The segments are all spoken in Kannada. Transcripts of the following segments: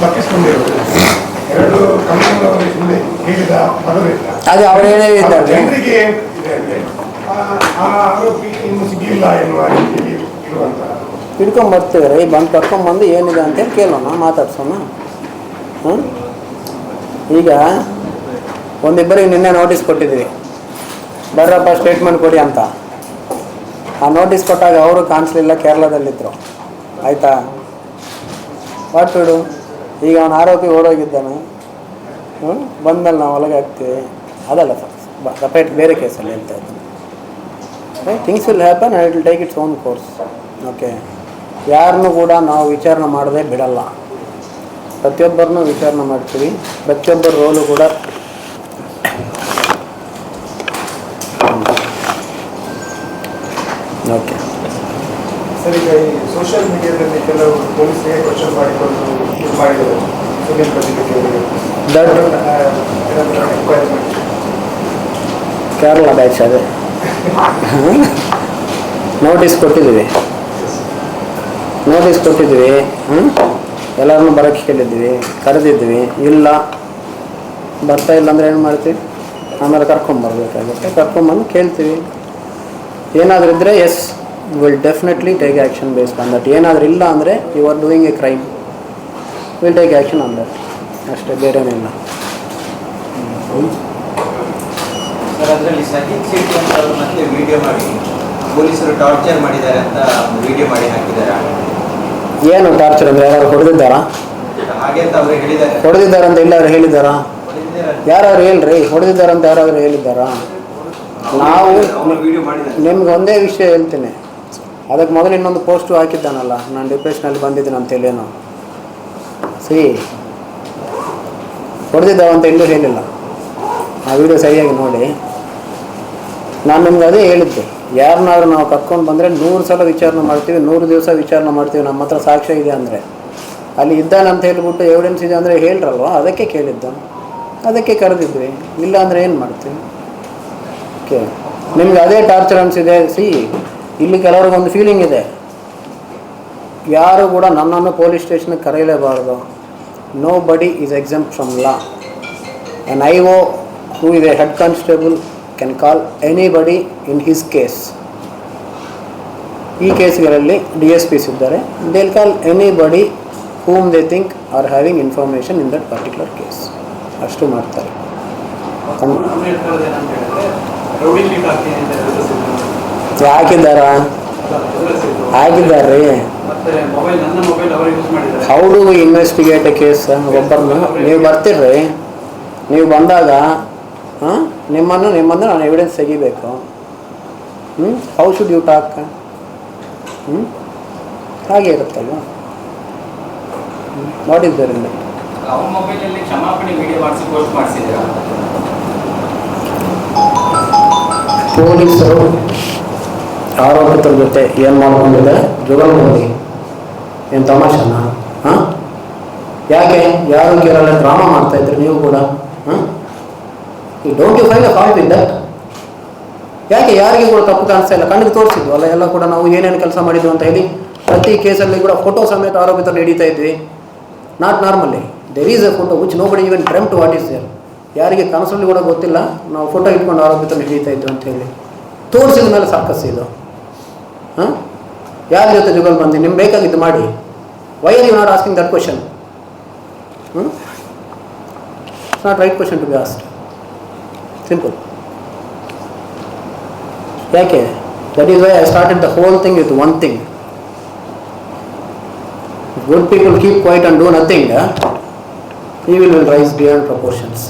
ತಪ್ಪಿಸಿಕೊಂಡಿರುವುದು ಎರಡು ಕಂಪನಿಗಳ ಹಿಂದೆ ಹೇಳಿದ ಪದವಿಲ್ಲ ಅದು ಅವರು ಹೇಳೇ ಇದ್ದಾರೆ. ಜನರಿಗೆ ಇದೆ ಆ- ಆ ಆರೋಪಿ ಇನ್ನು ಸಿಗಲಿಲ್ಲ ಎನ್ನುವ ರೀತಿಯಲ್ಲಿ ಇರುವಂತಹ ಹಿಡ್ಕೊಂಡ್ ಬರ್ತೀವಿ ರೀ ಬಂದು ಕರ್ಕೊಂಬಂದು ಏನಿದೆ ಅಂತೇಳಿ ಕೇಳೋಣ ಮಾತಾಡ್ಸೋಣ. ಹ್ಞೂ ಈಗ ಒಂದಿಬ್ಬರಿಗೆ ನಿನ್ನೆ ನೋಟಿಸ್ ಕೊಟ್ಟಿದ್ವಿ ಬರ್ರಪ್ಪ ಸ್ಟೇಟ್ಮೆಂಟ್ ಕೊಡಿ ಅಂತ. ಆ ನೋಟಿಸ್ ಕೊಟ್ಟಾಗ ಅವರು ಕಾಣಿಸ್ಲಿಲ್ಲ ಕೇರಳದಲ್ಲಿದ್ದರು ಆಯಿತಾ? ವಾಟ್ ಬಿಡು ಈಗ ಅವನ ಆರೋಪಿ ಓಡೋಗಿದ್ದಾನೆ. ಬಂದಮೇಲೆ ನಾವು ಒಳಗೆ ಹಾಕ್ತೀವಿ. ಅದಲ್ಲ ಸಪ್ರೇಟ್ ಬೇರೆ ಕೇಸಲ್ಲಿ ಹೇಳ್ತಾ ಇದ್ದೀನಿ things will happen I will take its own course okay ಯಾರನ್ನೂ ಕೂಡ ನಾವು ವಿಚಾರಣೆ ಮಾಡದೆ ಬಿಡಲ್ಲ. ಪ್ರತಿಯೊಬ್ಬರನ್ನೂ ವಿಚಾರಣೆ ಮಾಡ್ತೀವಿ. ಪ್ರತಿಯೊಬ್ಬರ ರೋಲು ಕೂಡ ಓಕೆ ಸರ್, ಈಗ ಸೋಷಿಯಲ್ ಮೀಡಿಯಾದಲ್ಲಿ ಕೆಲವು ಪೊಲೀಸರಿಗೆ ಕ್ವಶನ್ ಮಾಡಿಕೊಂಡು ದಟ್ ಕೇರಳ ಬ್ಯಾಚ್ ಅದೇ. ನೋಟಿಸ್ ಕೊಟ್ಟಿದ್ದೀವಿ. ನೋಟಿಸ್ ಕೊಟ್ಟಿದ್ವಿ ಹ್ಞೂ ಎಲ್ಲರನ್ನೂ ಬರೋಕ್ಕೆ ಕೇಳಿದ್ವಿ ಕರೆದಿದ್ವಿ ಇಲ್ಲ. ಬರ್ತಾ ಇಲ್ಲ ಅಂದರೆ ಏನು ಮಾಡ್ತೀವಿ? ಆಮೇಲೆ ಕರ್ಕೊಂಬರ್ಬೇಕಾಗುತ್ತೆ ಕರ್ಕೊಂಬಂದು ಕೇಳ್ತೀವಿ. ಏನಾದರೂ ಇದ್ದರೆ yes will definitely take action based on that ಏನಾದರೂ ಇಲ್ಲ ಅಂದರೆ you are doing a crime will take action on that ಅಷ್ಟೇ ಬೇರೆನಿಲ್ಲ ಸರ್ ಅದರಲ್ಲಿ ಸಜಿತ್ ಶೆಟ್ಟಿ ಅಂತ ಮತ್ತೆ ವಿಡಿಯೋ ಮಾಡಿ ಪೊಲೀಸರು ಟಾರ್ಚರ್ ಮಾಡಿದ್ದಾರೆ ಅಂತ ವಿಡಿಯೋ ಮಾಡಿ ಹಾಕಿದ್ದಾರೆ? ಏನು ಟಾರ್ಚರ್ ಅಂದರೆ ಯಾರು ಹೊಡೆದಿದ್ದಾರಾ? ಹಾಗೆ ಅಂತ ಅವರು ಹೇಳಿದ್ದಾರೆ. ಹೊಡೆದಿದ್ದಾರಂತ ಎಲ್ಲರೂ ಹೇಳಿದ್ದಾರಾ? ಹೊಡೆದಿದ್ದಾರೆ. ಯಾರು ಹೇಳ್ರಿ ಹೊಡೆದಿದ್ದಾರಂತ ಯಾರಾದ್ರು ಹೇಳಿದ್ದಾರಾ? ನಾವು ನಿಮ್ಗೆ ಒಂದೇ ವಿಷಯ ಹೇಳ್ತೀನಿ. ಅದಕ್ಕೆ ಮೊದಲು ಇನ್ನೊಂದು ಪೋಸ್ಟು ಹಾಕಿದ್ದಾನಲ್ಲ ನಾನು ಡಿಪ್ರೆಷನಲ್ಲಿ ಬಂದಿದ್ದೀನಿ ಅಂತೇಳೇನು ಸಿ ಹೊಡೆದಿದ್ದಾವಂತ ಎಲ್ಲೂ ಹೇಳಿಲ್ಲ. ಆ ವಿಡಿಯೋ ಸರಿಯಾಗಿ ನೋಡಿ. ನಾನು ನಿಮ್ಗೆ ಅದೇ ಹೇಳಿದ್ದೆ. ಯಾರನ್ನಾದ್ರೂ ನಾವು ಕರ್ಕೊಂಡು ಬಂದರೆ ನೂರು ಸಲ ವಿಚಾರಣೆ ಮಾಡ್ತೀವಿ, ನೂರು ದಿವಸ ವಿಚಾರಣೆ ಮಾಡ್ತೀವಿ, ನಮ್ಮ ಹತ್ರ ಸಾಕ್ಷ್ಯ ಇದೆ ಅಂದರೆ. ಅಲ್ಲಿ ಇದ್ದಾನಂತ ಹೇಳ್ಬಿಟ್ಟು ಎವಿಡೆನ್ಸ್ ಇದೆ ಅಂದರೆ ಹೇಳ್ರಲ್ವ? ಅದಕ್ಕೆ ಕೇಳಿದ್ದು. ಅದಕ್ಕೆ ಕರೆದಿದ್ವಿ. ಇಲ್ಲ ಅಂದರೆ ಏನು ಮಾಡ್ತೀವಿ? ಓಕೆ ನಿಮ್ಗೆ ಅದೇ ಟಾರ್ಚರ್ ಅನಿಸಿದೆ. ಸಿ ಇಲ್ಲಿ ಕೆಲವ್ರಿಗೊಂದು ಫೀಲಿಂಗ್ ಇದೆ. ಯಾರು ಕೂಡ ನನ್ನನ್ನು ಪೊಲೀಸ್ ಸ್ಟೇಷನ್ಗೆ ಕರೆಯಲೇಬಾರ್ದು nobody is exempt from law an I O who ಇದೆ head constable can call anybody in his case ಈ ಕೇಸ್ಗಳಲ್ಲಿ ಡಿ ಎಸ್ ಪಿಸ್ ಇದ್ದಾರೆ they'll call anybody whom they think are having information in that particular case ಅಷ್ಟು ಮಾಡ್ತಾರೆ ಕಣ್- ಮೊಬೈಲ್ ಅವರು ಇನ್ವೆಸ್ಟಿಗೇಟ್ ಕೇಸ್ ಒಬ್ಬರನ್ನ ನೀವು ಬರ್ತೀರ್ರಿ. ನೀವು ಬಂದಾಗ ಹಾಂ ನಿಮ್ಮನ್ನು ನಿಮ್ಮನ್ನು ನಾನು ಎವಿಡೆನ್ಸ್ ತೆಗಿಬೇಕು. ಹ್ಞೂ ಹೌ ಶುಡ್ ಯು ಟಾಕ್ ಹ್ಞೂ ಹಾಗೆ ಇರುತ್ತಲ್ವ? ಮಾಡಿದ್ದರಿಂದ ಪೊಲೀಸರು ಆರೋಪಿತರ ಜೊತೆ ಏನು ಮಾಡ್ಕೊಂಡಿದೆ? ಜುಗಲ್ಬಂದಿ ಏನು ತಮಾಷನ? ಹಾಂ? ಯಾಕೆ? ಯಾರು ಕೇರಳ ಡ್ರಾಮಾ ಮಾಡ್ತಾ ಇದ್ರಿ ನೀವು ಕೂಡ? ಹಾಂ? ಈ don't you find a fault ಯಾಕೆ? ಯಾರಿಗೆ ಕೂಡ ತಪ್ಪು ಕಾಣಿಸ್ತಾ ಇಲ್ಲ? ಕಣ್ಣಿಗೆ ತೋರಿಸಿದ್ವು ಅಲ್ಲ? ಎಲ್ಲ ಕೂಡ ನಾವು ಏನೇನು ಕೆಲಸ ಮಾಡಿದ್ವು ಅಂತ ಹೇಳಿ ಪ್ರತಿ ಕೇಸಲ್ಲಿ ಕೂಡ ಫೋಟೋ ಸಮೇತ ಆರೋಪಿತರು ಹಿಡಿತಾ ಇದ್ವಿ. Not normally there is a photo which nobody dream to what is there ಯಾರಿಗೆ ಕನಸಲ್ಲಿ ಕೂಡ ಗೊತ್ತಿಲ್ಲ? ನಾವು ಫೋಟೋ ಇಟ್ಕೊಂಡು ಆರೋಪಿತರು ಹಿಡಿತಾ ಇದ್ವಿ ಅಂತ ಹೇಳಿ. ತೋರಿಸಿದ ಮೇಲೆ ಸಾಕಸ್ ಇದು. ಹಾಂ ಯಾರ ಜೊತೆ ಜುಗಲ್ ಬಂದು? ನಿಮ್ಗೆ ಬೇಕಾಗಿದ್ದು ಮಾಡಿ. Why are you not asking that question ಹ್ಞೂ it's not right question to be asked simple ಯಾಕೆ? That is why I started the whole thing with one thing good people keep quiet and do nothing evil will rise beyond proportions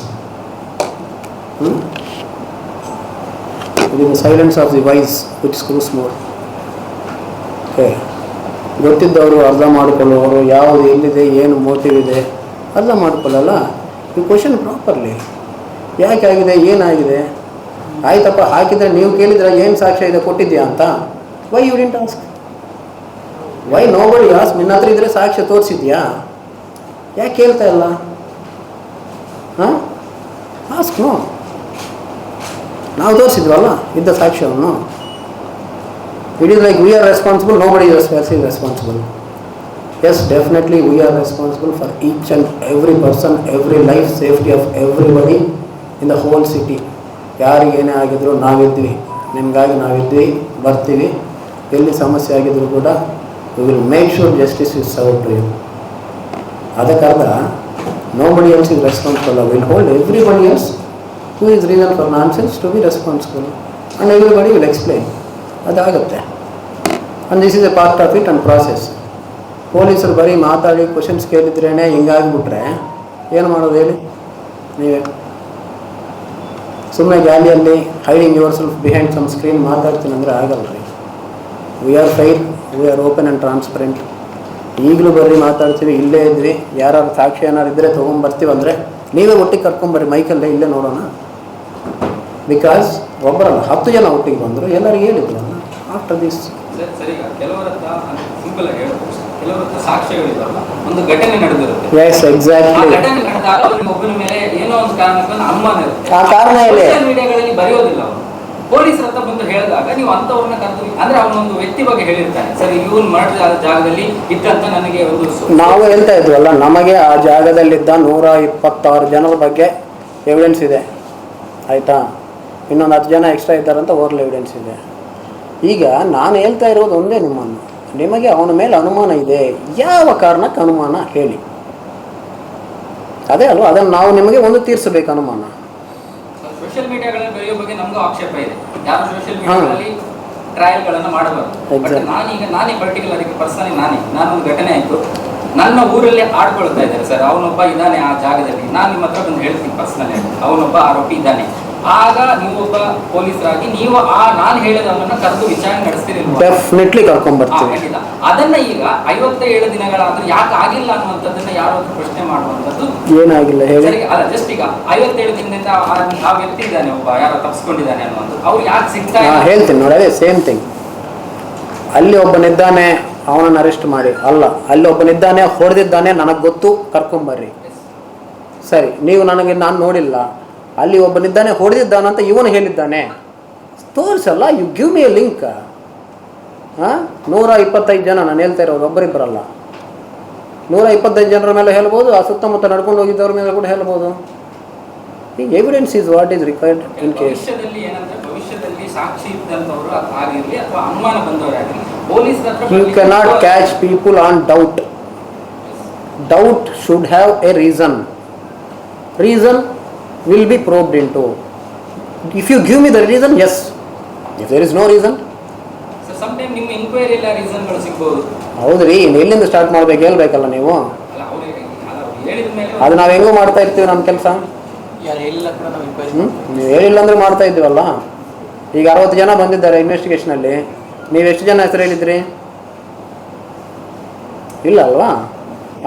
ಇದು silence of the wise which screws more okay ಗೊತ್ತಿದ್ದವರು ಅರ್ಧ ಮಾಡಿಕೊಳ್ಳುವವರು, ಯಾವುದು ಎಲ್ಲಿದೆ, ಏನು ಮೋಟಿವ್ ಇದೆ ಅರ್ಧ ಮಾಡಿಕೊಳ್ಳಲ್ಲ? ಈ ಕ್ವಶನ್ ಪ್ರಾಪರ್ಲಿ ಯಾಕೆ ಆಗಿದೆ ಏನಾಗಿದೆ ಆಯ್ತಪ್ಪ, ಹಾಕಿದ್ರೆ ನೀವು ಕೇಳಿದ್ರೆ ಏನು ಸಾಕ್ಷ್ಯ ಇದೆ ಕೊಟ್ಟಿದ್ಯಾ ಅಂತ? Why you didn't ask why nobody as ನಿನ್ನ ಹತ್ರ ಇದ್ರೆ ಸಾಕ್ಷ್ಯ ತೋರಿಸಿದ್ಯಾ? ಯಾಕೆ ಕೇಳ್ತಾ ಇಲ್ಲ? ಹಾಂ? ಆಸ್ಕ್ ನೋ ನಾವು ತೋರಿಸಿದ್ವಲ್ಲ, ಇದ್ದ ಸಾಕ್ಷ್ಯವನ್ನು. Like we are responsible nobody use is responsible yes definitely we are responsible for each and every person every life safety of everybody in the whole city ಯಾರಿಗೇನೇ ಆಗಿದ್ರು ನಾವಿದ್ವಿ. ನಿಮಗಾಗಿ ನಾವಿದ್ವಿ, ಬರ್ತೀವಿ. ಎಲ್ಲಿ ಸಮಸ್ಯೆ ಆಗಿದ್ರು ಕೂಡ we will make sure justice is serve to you ಅದಕ್ಕಾದ nobody else is responsible will hold everybody else who is reason for nonsense to be responsible and will explain ಅದಾಗುತ್ತೆ. And this is a part of it and process ಪೊಲೀಸರು ಬರೀ ಮಾತಾಡಿ ಕ್ವಶನ್ಸ್ ಕೇಳಿದ್ರೇ ಹಿಂಗಾಗಿಬಿಟ್ರೆ ಏನು ಮಾಡೋದು ಹೇಳಿ? ನೀವೇ. ಸುಮ್ಮನೆ ಗ್ಯಾಲಿಯಲ್ಲಿ hiding yourself behind some screen ಮಾತಾಡ್ತೀನಿ ಅಂದರೆ ಆಗಲ್ಲ ರೀ we are fair we are open and transparent ಈಗಲೂ ಬರ್ರಿ ಮಾತಾಡ್ತೀವಿ, ಇಲ್ಲೇ ಇದ್ವಿ ಯಾರು ಸಾಕ್ಷಿ ಏನಾರು ಇದ್ದರೆ ತೊಗೊಂಬರ್ತೀವಿ ಅಂದರೆ ನೀವೇ ಒಟ್ಟಿಗೆ ಕರ್ಕೊಂಬರ್ರಿ ಮೈಕಲ್ಲೇ ಇಲ್ಲೇ ನೋಡೋಣ. ಬಿಕಾಸ್ ಒಬ್ಬರಲ್ಲ, ಹತ್ತು ಜನ ಒಟ್ಟಿಗೆ ಬಂದರು, ಎಲ್ಲರಿಗೂ ಹೇಳಿದ್ರು. ಆಫ್ಟರ್ ಇಷ್ಟು ಒಂದು ಘಟನೆ ನಡೆದಿರುತ್ತೆ. ಎಸ್ ಎಕ್ಸಾಕ್ಟ್ಲಿ ಒಬ್ಬನ ಮೇಲೆ ಏನೋ ಒಂದು ಕಾರಣಕ್ಕೆ ಒಂದು ಅನುಮಾನ ಇರುತ್ತೆ. ಆ ಕಾರಣ ಇದೆ ಮೀಡಿಯಾಗಳಲ್ಲಿ ಬರೆಯೋದಿಲ್ಲ ಅವರು ಪೊಲೀಸರ ಹತ್ರ ಬಂದು ಹೇಳಿದಾಗ ನೀವು ಅಂತವ್ರನ್ನ ಕರೆದು ಅಂದ್ರೆ ಅವನೊಂದು ವ್ಯಕ್ತಿ ಬಗ್ಗೆ ಹೇಳಿರ್ತಾನೆ. ಸರಿ ಇವನ್ ಮಾಡಿದ ಜಾಗದಲ್ಲಿ ಇದ್ದಂತ ನನಗೆ ಒಂದು ನಾವು ಹೇಳ್ತಾ ಇದ್ವಲ್ಲ ನಮಗೆ ಆ ಜಾಗದಲ್ಲಿದ್ದ ನೂರ ಇಪ್ಪತ್ತಾರು ಜನರ ಬಗ್ಗೆ ಎವಿಡೆನ್ಸ್ ಇದೆ. ಆಯಿತಾ? ಇನ್ನೊಂದು ಹತ್ತು ಜನ ಎಕ್ಸ್ಟ್ರಾ ಇದ್ದಾರಂತ ಓರ್ಲ್ ಎವಿಡೆನ್ಸ್ ಇದೆ. ಈಗ ನಾನು ಹೇಳ್ತಾ ಇರೋದು ಒಂದೇ ನಿಮ್ಮನ್ನು. ನಿಮಗೆ ಅವನ ಮೇಲೆ ಅನುಮಾನ ಇದೆ. ಯಾವ ಕಾರಣಕ್ಕೆ ಅನುಮಾನ? ಹೇಳಿ. ಅದೇ ಅಲ್ವಾ? ಅದನ್ನು ನಾವು ನಿಮಗೆ ಒಂದು ತೀರಿಸಬೇಕು ಅನುಮಾನ. ಸೋಷಿಯಲ್ ಮೀಡಿಯಾಗಳಲ್ಲಿ ಬರೆಯೋ ಬಗ್ಗೆ ನಮಗೂ ಆಕ್ಷೇಪ ಇದೆ. ಯಾರು ಸೋಷಿಯಲ್ ಮೀಡಿಯಾದಲ್ಲಿ ಟ್ರಯಲ್ ಗಳನ್ನ ಮಾಡಬಾರ್ದು. Exactly. ನಾನೀಗ ನಾನೇ ಪರ್ಟಿಕ್ಯುಲರ್ ಆಗಿ ಪರ್ಸನಲಿ ನಾನೇ. ಒಂದು ಘಟನೆ ಆಯ್ತು. ನನ್ನ ಊರಲ್ಲಿ ಆಡ್ಕೊಳ್ತಾ ಇದ್ದಾರೆ ಸರ್. ಅವನೊಬ್ಬ ಇದ್ದಾನೆ ಆ ಜಾಗದಲ್ಲಿ. ನಾನು ನಿಮ್ಮ ಹತ್ರ ಬಂದು ಹೇಳ್ತೀನಿ ಪರ್ಸನಲಿ ಅವನೊಬ್ಬ ಆರೋಪಿ ಇದ್ದಾನೆ. ಆಗ ನೀವೊಬ್ಬ ಪೊಲೀಸರಾಗಿ ನೀವು ಆ ನಾನು ಹೇಳಿದವನ್ನ ಕರೆದು ವಿಚಾರಣೆ ನಡೆಸ್ತೀರಿ ಡೆಫಿನೆಟ್ಲಿ ಕರ್ಕೊಂಬರ್ತೀವಿ ಖಂಡಿತ. ಅದನ್ನ ಈಗ ಐವತ್ತೇಳು ದಿನಗಳಾದ್ರೂ ಯಾಕೆ ಆಗಿಲ್ಲ ಅನ್ನುವಂಥದ್ದನ್ನ ಯಾರು ಪ್ರಶ್ನೆ ಮಾಡುವಂಥದ್ದು ಏನಾಗಿಲ್ಲ ಹೇಳಿ. ಅಲ್ಲ ಜಸ್ಟ್ ಈಗ ಐವತ್ತೇಳು ದಿನದಿಂದ ಆ ವ್ಯಕ್ತಿ ಇದ್ದಾನೆ ಒಬ್ಬ ಯಾರೋ ತಪ್ಪಿಸ್ಕೊಂಡಿದ್ದಾನೆ ಅನ್ನುವಂಥದ್ದು. ಅವ್ರು ಯಾಕೆ ಸಿಗ್ತಾ ಹೇಳ್ತೀನಿ ನೋಡಿ ಅದೇ ಸೇಮ್ ಥಿಂಗ್ ಅಲ್ಲಿ ಒಬ್ಬನಿದ್ದಾನೆ ಅವನನ್ನು ಅರೆಸ್ಟ್ ಮಾಡಿ. ಅಲ್ಲ ಅಲ್ಲಿ ಒಬ್ಬನಿದ್ದಾನೆ ಹೊಡೆದಿದ್ದಾನೆ ನನಗೆ ಗೊತ್ತು ಕರ್ಕೊಂಬರ್ರಿ ಸರಿ ನೀವು ನನಗೆ ನಾನು ನೋಡಿಲ್ಲ ಅಲ್ಲಿ ಒಬ್ಬನಿದ್ದಾನೆ ಹೊಡೆದಿದ್ದಾನಂತ ಇವನು ಹೇಳಿದ್ದಾನೆ. ತೋರಿಸಲ್ಲ you give me a link ಹಾಂ ನೂರ ಇಪ್ಪತ್ತೈದು ಜನ ನಾನು ಹೇಳ್ತಾ ಇರೋದು ಒಬ್ಬರಿಬ್ಬರಲ್ಲ. ನೂರ ಇಪ್ಪತ್ತೈದು ಜನರ ಮೇಲೆ ಹೇಳ್ಬೋದು ಆ ಸುತ್ತಮುತ್ತ ನಡ್ಕೊಂಡು ಹೋಗಿದ್ದವ್ರ ಮೇಲೆ ಕೂಡ ಹೇಳ್ಬೋದು. ಈ evidence is what is required in case you cannot catch people on doubt doubt should have a reason ಹತ್ರ will be probed into. If you give me the reason, yes. If there is no reason, some time ನಿಮ್ಮ ಎಂಕ್ವೈರಿ ಎಲ್ಲ ರೀಸನ್ಗಳು ಸಿಗ್ಬೋದು. ಹೌದ್ರಿ ಇನ್ನು ಎಲ್ಲಿಂದ ಸ್ಟಾರ್ಟ್ ಮಾಡ್ಬೇಕು ಹೇಳ್ಬೇಕಲ್ಲ ನೀವು? ಅಲ್ಲ ಅವ್ರು ಹೇಳಿದ ಮೇಲೆ ಅದು ನಾವು ಹೆಂಗೋ ಮಾಡ್ತಾ ಇರ್ತೀವಿ ನಮ್ಮ ಕೆಲಸ. ಯಾರು ಹೇಳಿಲ್ಲ ಕೂಡ ನಾವು inquiry ಹ್ಞೂ ನೀವು ಹೇಳಿಲ್ಲ ಅಂದ್ರೆ ಮಾಡ್ತಾ ಇದ್ದೀವಲ್ಲ? ಈಗ ಅರವತ್ತು ಜನ ಬಂದಿದ್ದಾರೆ ಇನ್ವೆಸ್ಟಿಗೇಷನಲ್ಲಿ ನೀವು ಎಷ್ಟು ಜನ ಹೆಸರು ಹೇಳಿದ್ರಿ? ಇಲ್ಲ ಅಲ್ವಾ?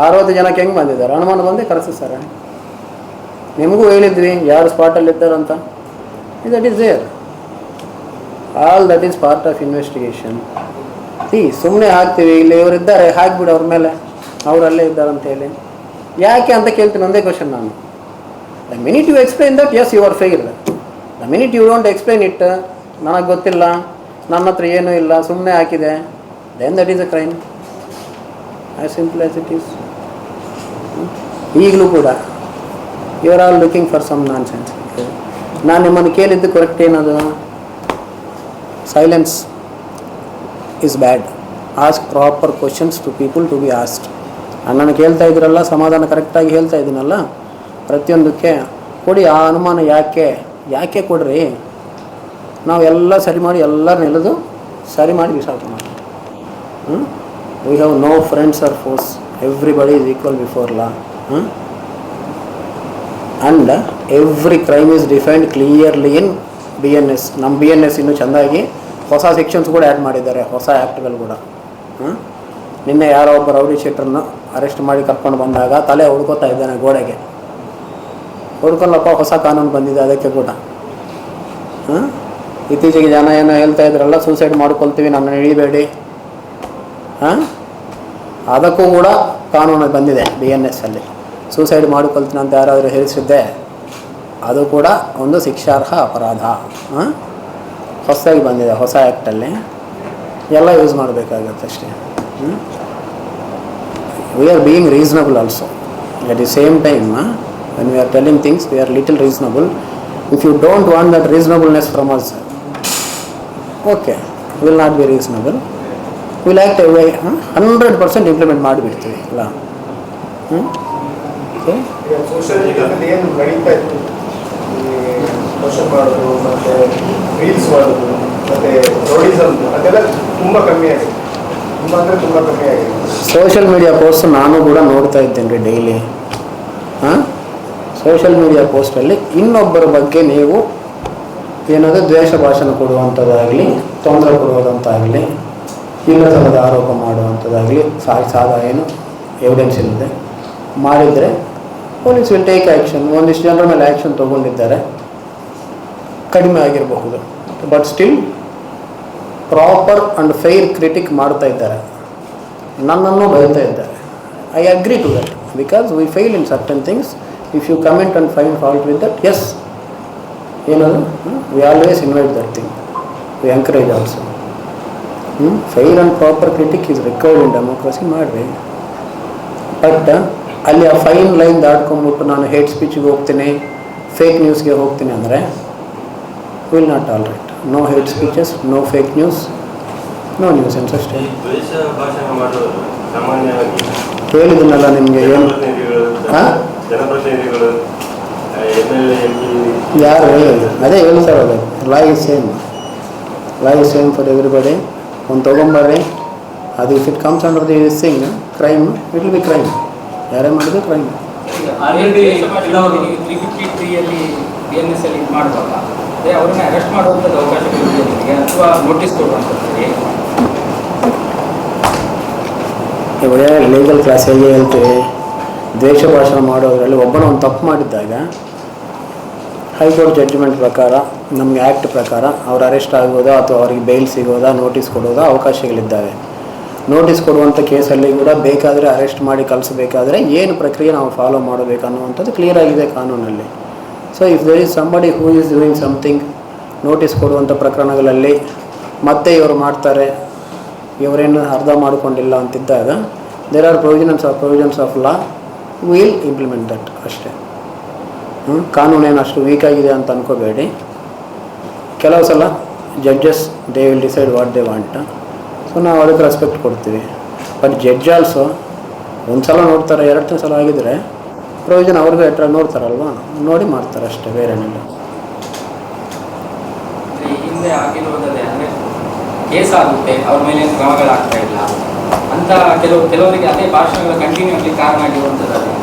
ಅರವತ್ತು ಜನಕ್ಕೆ ಹೆಂಗೆ ಬಂದಿದ್ದಾರೆ? ಅನುಮಾನ ಬಂದೇ ಕರೆಸಿ ಸರ್. ನಿಮಗೂ ಹೇಳಿದ್ವಿ ಯಾರು ಸ್ಪಾಟಲ್ಲಿ ಇದ್ದಾರಂತ that is there all that is part of investigation ಈ ಸುಮ್ಮನೆ ಹಾಕ್ತೀವಿ, ಇಲ್ಲಿ ಇವರಿದ್ದಾರೆ ಹಾಕ್ಬಿಡು ಅವ್ರ ಮೇಲೆ. ಅವರಲ್ಲೇ ಇದ್ದಾರಂತ ಹೇಳಿ. ಯಾಕೆ ಅಂತ ಕೇಳ್ತೀನಿ, ಒಂದೇ ಕ್ವಶನ್ ನಾನು. The minute you explain that yes you are fail the minute you don't explain it ನನಗೆ ಗೊತ್ತಿಲ್ಲ, ನನ್ನ ಹತ್ರ ಏನೂ ಇಲ್ಲ ಸುಮ್ಮನೆ ಹಾಕಿದೆ then that is a crime as simple as it is ಈಗಲೂ ಕೂಡ. You are all looking for some nonsense ನಾನು ನಿಮ್ಮನ್ನು ಕೇಳಿದ್ದು ಕರೆಕ್ಟ್ ಏನದು? Silence is bad ask proper questions to people to be asked ಅಣ್ಣನ ಕೇಳ್ತಾ ಇದ್ರಲ್ಲ, ಸಮಾಧಾನ ಕರೆಕ್ಟಾಗಿ ಹೇಳ್ತಾ ಇದ್ದೀನಲ್ಲ, ಪ್ರತಿಯೊಂದಕ್ಕೆ ಕೊಡಿ, ಆ ಅನುಮಾನ ಯಾಕೆ? ಯಾಕೆ ಕೊಡ್ರಿ? ನಾವು ಎಲ್ಲ ಸರಿ ಮಾಡಿ ಎಲ್ಲ ನೆಲೆದು ಸರಿ ಮಾಡಿ ಬಿಸಾಕೋಣ we have no friends or foes everybody is equal before law and every crime is defined clearly in B N S ನಮ್ಮ ಬಿ ಎನ್ ಎಸ್ ಇನ್ನೂ ಚೆಂದಾಗಿ ಹೊಸ ಸೆಕ್ಷನ್ಸ್ ಕೂಡ ಆ್ಯಡ್ ಮಾಡಿದ್ದಾರೆ, ಹೊಸ ಆ್ಯಕ್ಟ್ಗಳು ಕೂಡ. ಹ್ಮ್? ನಿನ್ನೆ ಯಾರೋ ಒಬ್ಬ ರೌಡಿ ಶೀಟ್ರನ್ನು ಅರೆಸ್ಟ್ ಮಾಡಿ ಕರ್ಕೊಂಡು ಬಂದಾಗ ತಲೆ ಹುಡ್ಕೋತಾ ಇದ್ದಾನೆ ಗೋಡೆಗೆ. ಹುಡ್ಕೊಲ್ಲಪ್ಪ ಹೊಸ ಕಾನೂನು ಬಂದಿದೆ ಅದಕ್ಕೆ ಕೂಡ. ಹಾಂ ಇತ್ತೀಚೆಗೆ ಜನ ಏನೋ ಹೇಳ್ತಾ ಇದ್ರಲ್ಲ ಸೂಸೈಡ್ ಮಾಡ್ಕೊಳ್ತೀವಿ ನನ್ನ ಹಿಡಿಬೇಡಿ. ಹಾಂ ಅದಕ್ಕೂ ಕೂಡ ಕಾನೂನು ಬಂದಿದೆ ಬಿ ಎನ್ ಎಸ್ ಅಲ್ಲಿ. ಸೂಸೈಡ್ ಮಾಡಿಕೊಳ್ತೀನಿ ಅಂತ ಯಾರಾದರೂ ಹೇಳಿಸಿದ್ದೆ ಅದು ಕೂಡ ಒಂದು ಶಿಕ್ಷಾರ್ಹ ಅಪರಾಧ. ಹೊಸದಾಗಿ ಬಂದಿದೆ ಹೊಸ ಆ್ಯಕ್ಟಲ್ಲಿ ಎಲ್ಲ ಯೂಸ್ ಮಾಡಬೇಕಾಗತ್ತೆ ಅಷ್ಟೇ. We are being being also at the same time when we are telling things we are little are if you don't want that want from reasonableness okay will not be not will act why hundred percent implement ಮಾಡಿಬಿಡ್ತೀವಿ, ಅಲ್ಲ? ಹ್ಞೂ ಸೋಷಿಯಲ್ ಮೀಡಿಯಾದಲ್ಲಿ ಏನು ನಡೀತಾ ಇತ್ತು? ಈ ಕ್ವಶನ್ ಮಾಡೋದು ಮತ್ತೆ ರೀಲ್ಸ್ ಮಾಡೋದು ಮತ್ತೆ ರೋಡಿಸಮ್ ಅದೆಲ್ಲ ತುಂಬಾ ಕಮ್ಮಿ ಆಗಿದೆ. ತುಂಬಾ ಅಂದ್ರೆ ತುಂಬಾ ಕಮ್ಮಿ ಆಗಿದೆ. ಸೋಷಿಯಲ್ ಮೀಡಿಯಾ ಪೋಸ್ಟ್ ನಾನು ಕೂಡ ನೋಡ್ತಾ ಇದ್ದೇನೆ ರೀ ಡೈಲಿ ಹಾಂ ಸೋಷಿಯಲ್ ಮೀಡಿಯಾ ಪೋಸ್ಟಲ್ಲಿ ಇನ್ನೊಬ್ಬರ ಬಗ್ಗೆ ನೀವು ಏನಾದರೂ ದ್ವೇಷ ಭಾಷಣ ಕೊಡುವಂಥದ್ದಾಗಲಿ ತೊಂದರೆ ಕೊಡುವುದಂತಾಗಲಿ ಇಲ್ಲ ಥರದ ಆರೋಪ ಮಾಡುವಂಥದ್ದಾಗಲಿ ಸಾ ಸಾದ ಏನು ಎವಿಡೆನ್ಸ್ ಇಲ್ಲದೆ ಮಾಡಿದರೆ ಪೊಲೀಸ್ ವಿಲ್ ಟೇಕ್ ಆ್ಯಕ್ಷನ್ ಒಂದಿಷ್ಟು ಜನರ ಮೇಲೆ ಆ್ಯಕ್ಷನ್ ತೊಗೊಂಡಿದ್ದಾರೆ. ಕಡಿಮೆ ಆಗಿರಬಹುದು. But still proper and fair critic ಮಾಡ್ತಾ ಇದ್ದಾರೆ. ನನ್ನನ್ನು ಬೈತಾ ಇದ್ದಾರೆ. I agree to that because we fail in certain things if you comment and find fault with that yes ಏನದು? We always invite that thing we encourage also fair and proper critic is required in democracy ಮಾಡಿರಿ ಬಟ್ ಅಲ್ಲಿ ಆ ಫೈನ್ ಲೈನ್ ದಾಟ್ಕೊಂಡ್ಬಿಟ್ಟು ನಾನು ಹೇಟ್ ಸ್ಪೀಚ್ಗೆ ಹೋಗ್ತೀನಿ ಫೇಕ್ ನ್ಯೂಸ್ಗೆ ಹೋಗ್ತೀನಿ ಅಂದರೆ will not all right no hate speeches no fake news no news ಅನ್ಸ್ ಅಷ್ಟೇ ಹೇಳಿದನಲ್ಲ ನಿಮಗೆ ಏನು? ಯಾರು ಹೇಳಿದ್ರು? ಅದೇ ಹೇಳ್ತಾರೆ ಅದು law is same law is same for everybody ಒಂದು ತೊಗೊಂಬರ್ರಿ. ಅದು if it comes under the sing crime it will be crime ಯಾರೇ ಮಾಡಿದ್ರು ಕ್ರೈಮ್ ಆಲ್ರೆಡಿ ಕೆಲವರು ತ್ರೀ ಫಿಫ್ಟಿ ತ್ರೀಯಲ್ಲಿ ಬಿ ಎನ್ ಎಸ್ ಅಲ್ಲಿ ಇದು ಮಾಡುವಾಗ ಅದೇ ಅವ್ರನ್ನ ಅರೆಸ್ಟ್ ಮಾಡುವಂಥದ್ದು ನಿಮಗೆ ಅಥವಾ ನೋಟಿಸ್ ಕೊಡುವಂಥದ್ದು ಇವಾಗ ಲೀಗಲ್ ಕ್ಲಾಸ್ ಹೇಗೆ ಹೇಳ್ತೀವಿ ದ್ವೇಷ ಭಾಷಣ ಮಾಡೋದ್ರಲ್ಲಿ ಒಬ್ಬನ ಒಂದು ತಪ್ಪು ಮಾಡಿದ್ದಾಗ ಹೈಕೋರ್ಟ್ ಜಡ್ಜ್ಮೆಂಟ್ ಪ್ರಕಾರ ನಮಗೆ ಆ್ಯಕ್ಟ್ ಪ್ರಕಾರ ಅವ್ರು ಅರೆಸ್ಟ್ ಆಗೋದಾ ಅಥವಾ ಅವ್ರಿಗೆ ಬೇಲ್ ಸಿಗೋದಾ ನೋಟಿಸ್ ಕೊಡೋದಾ ಅವಕಾಶಗಳಿದ್ದಾವೆ. ನೋಟಿಸ್ ಕೊಡುವಂಥ ಕೇಸಲ್ಲಿ ಕೂಡ ಬೇಕಾದರೆ ಅರೆಸ್ಟ್ ಮಾಡಿ ಕಳಿಸಬೇಕಾದ್ರೆ ಏನು ಪ್ರಕ್ರಿಯೆ ನಾವು ಫಾಲೋ ಮಾಡಬೇಕು ಅನ್ನುವಂಥದ್ದು ಕ್ಲಿಯರ್ ಆಗಿದೆ ಕಾನೂನಲ್ಲಿ. So if there is somebody who is doing something notice ಕೊಡುವಂಥ ಪ್ರಕರಣಗಳಲ್ಲಿ ಮತ್ತೆ ಇವರು ಮಾಡ್ತಾರೆ, ಇವರೇನು ಅರ್ಧ ಮಾಡಿಕೊಂಡಿಲ್ಲ ಅಂತಿದ್ದಾಗ there are provisions of provisions of law will implement that ಅಷ್ಟೇ? ಕಾನೂನೇನು ಅಷ್ಟು ವೀಕ್ ಆಗಿದೆ ಅಂತ ಅನ್ಕೋಬೇಡಿ. ಕೆಲವು ಸಲ judges they will decide what they want so ನಾವು ಅದಕ್ಕೆ ರೆಸ್ಪೆಕ್ಟ್ ಕೊಡ್ತೀವಿ. ಬಟ್ ಜಡ್ಜ್ ಆಲ್ಸೋ ಒಂದು ಸಲ ನೋಡ್ತಾರೆ ಎರಡು ಸಲ ಆಗಿದ್ರೆ ಪ್ರಯೋಜನ ಅವ್ರಿಗೂ ಎಟ್ರ ನೋಡ್ತಾರಲ್ವಾ? ನೋಡಿ ಮಾಡ್ತಾರೆ ಅಷ್ಟೇ ಅಂದರೆ ಕೇಸ್ ಆಗುತ್ತೆ ಅವ್ರ ಮೇಲೆ ಕ್ರಮಗಳಾಗ್ತಾ ಇಲ್ಲ. ಅಂತ ಕೆಲವು ಕೆಲವರಿಗೆ ಅದೇ ಭಾಷಣಗಳ ಕಂಟಿನ್ಯೂ ಆಗಲಿ ಕಾರಣ ಆಗಿರುವಂಥದ್ದು ಅದೇ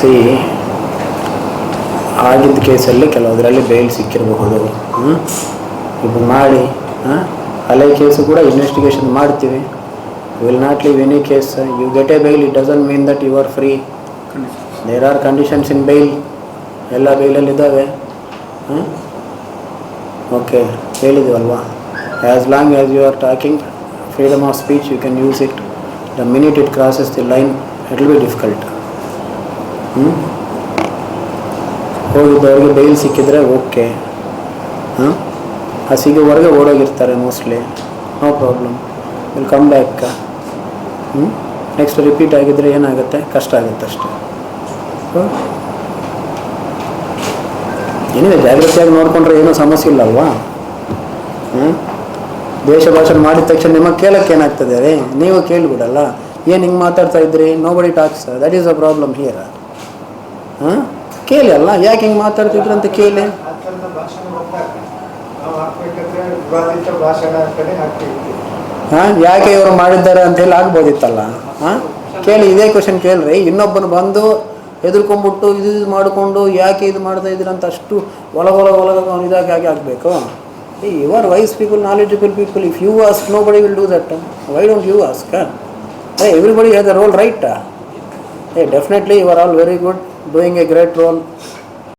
ಸಿ ಆಗಿದ್ದ ಕೇಸಲ್ಲಿ ಕೆಲವುದರಲ್ಲಿ ಬೇಲ್ ಸಿಕ್ಕಿರಬಹುದು. ಹ್ಞೂ ಇದು ಮಾಡಿ ಹಾಂ? ಹಳೆ ಕೇಸು ಕೂಡ ಇನ್ವೆಸ್ಟಿಗೇಷನ್ ಮಾಡ್ತೀವಿ. Will not leave any case you get a bail it doesn't mean that you are free there are conditions in bail ಎಲ್ಲ ಬೈಲಲ್ಲಿದ್ದಾವೆ ಹಾಂ okay ಹೇಳಿದ್ವಲ್ವಾ? As long as you are talking freedom of speech you can use it the minute it crosses the line it will be difficult ಹ್ಞೂ ಹೋಗಿದ್ದವ್ರಿಗೆ ಬೈಲ್ ಸಿಕ್ಕಿದ್ರೆ ಓಕೆ ಹಾಂ ಆ ಹೊರಗೆ ಓಡೋಗಿರ್ತಾರೆ mostly no problem will come back next repeat ಆಗಿದ್ದರೆ ಏನಾಗುತ್ತೆ? ಕಷ್ಟ ಆಗುತ್ತೆ ಅಷ್ಟೇ. ಏನಿದೆ, ಜಾಗ್ರತೆಯಾಗಿ ನೋಡಿಕೊಂಡ್ರೆ ಏನೂ ಸಮಸ್ಯೆ ಇಲ್ಲಲ್ವಾ ಹ್ಞೂ ದೇಶ ಭಾಷಣ ಮಾಡಿದ ತಕ್ಷಣ ನಿಮಗೆ ಕೇಳಕ್ಕೆ ಏನಾಗ್ತದೆ ರೀ? ನೀವು ಕೇಳಿಬಿಡಲ್ಲ. ಏನು ಹಿಂಗೆ ಮಾತಾಡ್ತಾ ಇದ್ರಿ? Nobody talks that is a problem here ಹಾಂ ಕೇಳಿ ಅಲ್ಲ, ಯಾಕೆ ಹಿಂಗೆ ಮಾತಾಡ್ತಿದ್ರು ಅಂತ ಕೇಳಿ. ಹಾಂ, ಯಾಕೆ ಇವರು ಮಾಡಿದ್ದಾರೆ ಅಂತ ಹೇಳಿ ಆಗ್ಬೋದಿತ್ತಲ್ಲ? ಹಾಂ? ಕೇಳಿ, ಇದೇ ಕ್ವಶನ್ ಕೇಳ್ರಿ. ಇನ್ನೊಬ್ಬನು ಬಂದು ಹೆದರ್ಕೊಂಡ್ಬಿಟ್ಟು ಇದು ಇದು ಮಾಡಿಕೊಂಡು ಯಾಕೆ ಇದು ಮಾಡ್ತಾ ಇದ್ದೀರ ಅಂತ ಅಷ್ಟು ಒಳಗ ಒಳಗ ಒಳಗ ಅವ್ನು ಇದಾಗಿ ಹಾಗೆ ಆಗಬೇಕು. You are wise people knowledgeable people if you ask nobody will do that why don't you ask ಏ everybody has a role right ಏ definitely you are all very good doing a great role